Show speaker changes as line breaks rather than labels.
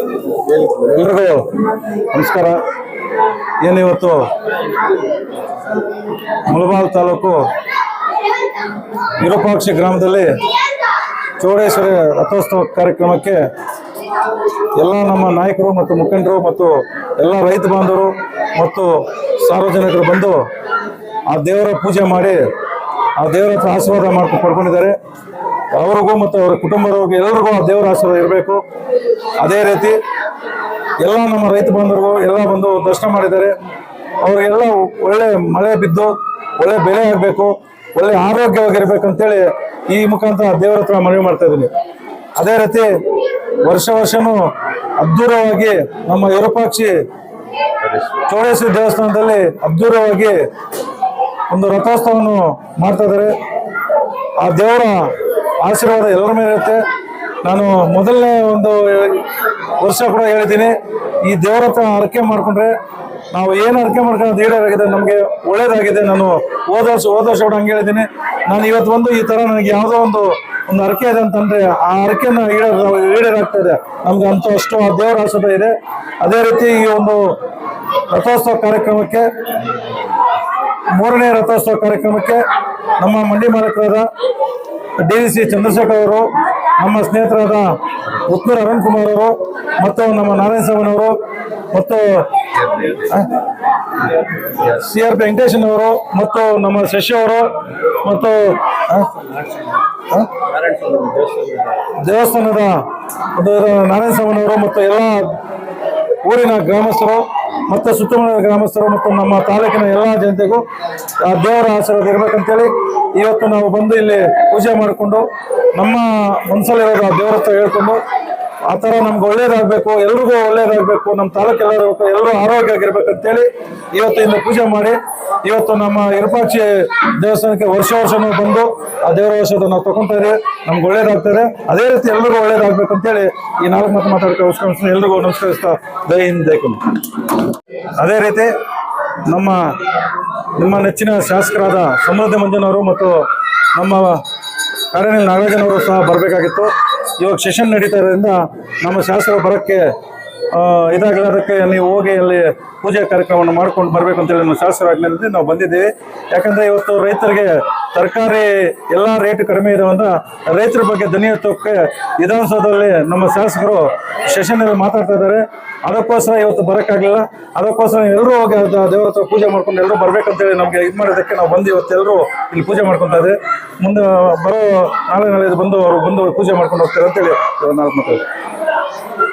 ಎಲ್ರಿಗೂ ನಮಸ್ಕಾರ. ಏನಿವತ್ತು? ಮುಳಬಾಲ್ ತಾಲೂಕು ವಿರೂಪಾಕ್ಷ ಗ್ರಾಮದಲ್ಲಿ ಚೌಡೇಶ್ವರಿ ರಥೋತ್ಸವ ಕಾರ್ಯಕ್ರಮಕ್ಕೆ ಎಲ್ಲ ನಮ್ಮ ನಾಯಕರು ಮತ್ತು ಮುಖಂಡರು ಮತ್ತು ಎಲ್ಲ ರೈತ ಬಾಂಧವರು ಮತ್ತು ಸಾರ್ವಜನಿಕರು ಬಂದು ಆ ದೇವರ ಪೂಜೆ ಮಾಡಿ ಆ ದೇವರ ಆಶೀರ್ವಾದ ಮಾಡ್ಕೊಂಡು ಪಡ್ಕೊಂಡಿದ್ದಾರೆ. ಅವರಿಗೂ ಮತ್ತು ಅವರ ಕುಟುಂಬದವ್ರಿಗೂ, ಎಲ್ಲರಿಗೂ ದೇವರ ಆಶೀರ್ವಾದ ಇರಬೇಕು. ಅದೇ ರೀತಿ ಎಲ್ಲ ನಮ್ಮ ರೈತ ಬಾಂಧವರು ಎಲ್ಲ ಬಂದು ದರ್ಶನ ಮಾಡಿದ್ದಾರೆ. ಅವರಿಗೆಲ್ಲ ಒಳ್ಳೆ ಮಳೆ ಬಿದ್ದು, ಒಳ್ಳೆ ಬೆಳೆ ಆಗಬೇಕು, ಒಳ್ಳೆ ಆರೋಗ್ಯವಾಗಿರ್ಬೇಕು ಅಂತೇಳಿ ಈ ಮುಖಾಂತರ ದೇವರ ಹತ್ರ ಮನವಿ ಮಾಡ್ತಾ ಇದ್ದೀನಿ. ಅದೇ ರೀತಿ ವರ್ಷ ವರ್ಷನೂ ಅದ್ಧೂರವಾಗಿ ನಮ್ಮ ವಿರೂಪಾಕ್ಷಿ ಚೌಡೇಶ್ವರಿ ದೇವಸ್ಥಾನದಲ್ಲಿ ಅದ್ಧೂರವಾಗಿ ಒಂದು ರಥೋತ್ಸವವನ್ನು ಮಾಡ್ತಾ ಇದ್ದಾರೆ. ಆ ದೇವರ ಆಶೀರ್ವಾದ ಎಲ್ಲರ ಮೇಲೆ ಇರುತ್ತೆ. ನಾನು ಮೊದಲನೇ ಒಂದು ವರ್ಷ ಕೂಡ ಹೇಳಿದ್ದೀನಿ. ಈ ದೇವರ ಹತ್ರ ಅರಕೆ ಮಾಡಿಕೊಂಡ್ರೆ ನಾವು ಏನು ಅರಕೆ ಮಾಡ್ಕೊಂಡು ಈಡೇರಾಗಿದೆ ನಮಗೆ ಒಳ್ಳೇದಾಗಿದೆ. ನಾನು ಹೋದ ವರ್ಷ ಹೋದ ವರ್ಷ ಕೂಡ ಹಂಗೆ ಹೇಳಿದ್ದೀನಿ. ನಾನು ಇವತ್ತು ಒಂದು ಈ ಥರ ನನಗೆ ಯಾವುದೋ ಒಂದು ಒಂದು ಅರಕೆ ಇದೆ ಅಂತಂದರೆ ಆ ಅರಕೆನ ಈಡೇರ ಈಡೇರಾಗ್ತಾ ಇದೆ. ನಮ್ಗೆ ಅಂತ ಅಷ್ಟು ಆ ದೇವರ ಆಶೀರ್ವಾದ ಇದೆ. ಅದೇ ರೀತಿ ಈ ಒಂದು ರಥೋತ್ಸವ ಕಾರ್ಯಕ್ರಮಕ್ಕೆ ಮೂರನೇ ರಥೋತ್ಸವ ಕಾರ್ಯಕ್ರಮಕ್ಕೆ ನಮ್ಮ ಮಂಡಿ ಮಾಲಕರಾದ ಡಿ ವಿ ಸಿ ಚಂದ್ರಶೇಖರ್ ಅವರು, ನಮ್ಮ ಸ್ನೇಹಿತರಾದ ಉತ್ತರ ಅರುಣ್ ಕುಮಾರ್ ಅವರು ಮತ್ತು ನಮ್ಮ ನಾರಾಯಣ ಸಾವನ್ ಅವರು ಮತ್ತು ಸಿ ಆರ್ ವೆಂಕಟೇಶನ್ ಅವರು ಮತ್ತು ನಮ್ಮ ಶಶಿ ಅವರು ಮತ್ತು? ದೇವಸ್ಥಾನದ ನಾರಾಯಣ ಸಾವನ್ ಅವರು ಮತ್ತು ಎಲ್ಲ ಊರಿನ ಗ್ರಾಮಸ್ಥರು ಮತ್ತು ಸುತ್ತಮುತ್ತ ಗ್ರಾಮಸ್ಥರು ಮತ್ತು ನಮ್ಮ ತಾಲೂಕಿನ ಎಲ್ಲ ಜನತೆಗೂ ದೇವರ ಆಶೀರ್ವಾದ ಇರ್ಬೇಕಂತೇಳಿ ಇವತ್ತು ನಾವು ಬಂದು ಇಲ್ಲಿ ಪೂಜೆ ಮಾಡಿಕೊಂಡು ನಮ್ಮ ಮನಸ್ಸಲ್ಲಿರೋದು ಆ ದೇವರ ಹತ್ರ ಹೇಳ್ಕೊಂಡು ಆ ಥರ ನಮ್ಗೆ ಒಳ್ಳೇದಾಗಬೇಕು, ಎಲ್ರಿಗೂ ಒಳ್ಳೇದಾಗಬೇಕು, ನಮ್ಮ ತಾಲೂಕು ಎಲ್ಲರೂ ಎಲ್ಲರೂ ಆರೋಗ್ಯ ಆಗಿರ್ಬೇಕಂತೇಳಿ ಇವತ್ತಿಂದ ಪೂಜೆ ಮಾಡಿ, ಇವತ್ತು ನಮ್ಮ ವಿರೂಪಾಕ್ಷಿ ದೇವಸ್ಥಾನಕ್ಕೆ ವರ್ಷ ವರ್ಷನೂ ಬಂದು ಆ ದೇವರ ವರ್ಷದ ನಾವು ತಗೊಂತಾ ಇದೀವಿ ನಮ್ಗೆ ಒಳ್ಳೇದಾಗ್ತದೆ ಅದೇ ರೀತಿ ಎಲ್ರಿಗೂ ಒಳ್ಳೇದಾಗಬೇಕು ಅಂತೇಳಿ ಈ ನಾಲ್ಕು ಮಾತು ಮಾತಾಡ್ಕೊಂಡು ಎಲ್ರಿಗೂ ನಮಸ್ಕರಿಸ್ತಾ ದಯಿಂದ ಹಿಂದ್ ಅದೇ ರೀತಿ ನಮ್ಮ ನಿಮ್ಮ ನೆಚ್ಚಿನ ಶಾಸಕರಾದ ಸಮೃದ್ಧ ಮಂಜನವರು ಮತ್ತು ನಮ್ಮ ಕಾರ್ಯನಿಲ್ ನಾಗರಾಜನವರು ಸಹ ಬರಬೇಕಾಗಿತ್ತು. ಇವಾಗ ಸೆಷನ್ ನಡೀತಾ ಇರೋದ್ರಿಂದ ನಮ್ಮ ಶಾಸಕರು ಬರೋಕ್ಕೆ ಇದಾಗಲಾರಕ್ಕೆ ನೀವು ಹೋಗಿ ಅಲ್ಲಿ ಪೂಜೆ ಕಾರ್ಯಕ್ರಮವನ್ನು ಮಾಡ್ಕೊಂಡು ಬರಬೇಕು ಅಂತೇಳಿ ನಮ್ಮ ಶಾಸಕರಾಜ್ಞೆಯಲ್ಲಿ ನಾವು ಬಂದಿದ್ದೀವಿ. ಯಾಕಂದರೆ ಇವತ್ತು ರೈತರಿಗೆ ತರಕಾರಿ ಎಲ್ಲ ರೇಟ್ ಕಡಿಮೆ ಇದಾವಂತ ರೈತರ ಬಗ್ಗೆ ಧ್ವನಿ ಎತ್ತೋಕ್ಕೆ ವಿಧಾನಸೌಧದಲ್ಲಿ ನಮ್ಮ ಶಾಸಕರು ಸೆಷನಲ್ಲಿ ಮಾತಾಡ್ತಾ ಇದ್ದಾರೆ. ಅದಕ್ಕೋಸ್ಕರ ಇವತ್ತು ಬರೋಕ್ಕಾಗಲಿಲ್ಲ. ಅದಕ್ಕೋಸ್ಕರ ಎಲ್ಲರೂ ಹೋಗಿ ದೇವರ ಹತ್ರ ಪೂಜೆ ಮಾಡ್ಕೊಂಡು ಎಲ್ಲರೂ ಬರ್ಬೇಕಂತೇಳಿ ನಮಗೆ ಇದು ಮಾಡೋದಕ್ಕೆ ನಾವು ಬಂದು ಇವತ್ತು ಎಲ್ಲರೂ ಇಲ್ಲಿ ಪೂಜೆ ಮಾಡ್ಕೊತಾ ಇದೆ ಮುಂದೆ ಬರೋ ನಾಳೆ ನಾಳೆ ಬಂದು ಅವರು ಬಂದು ಪೂಜೆ ಮಾಡ್ಕೊಂಡು ಹೋಗ್ತಾರೆ ಅಂತೇಳಿ ನಾಲ್ಕು ಮಾತಾಡ್ತಾರೆ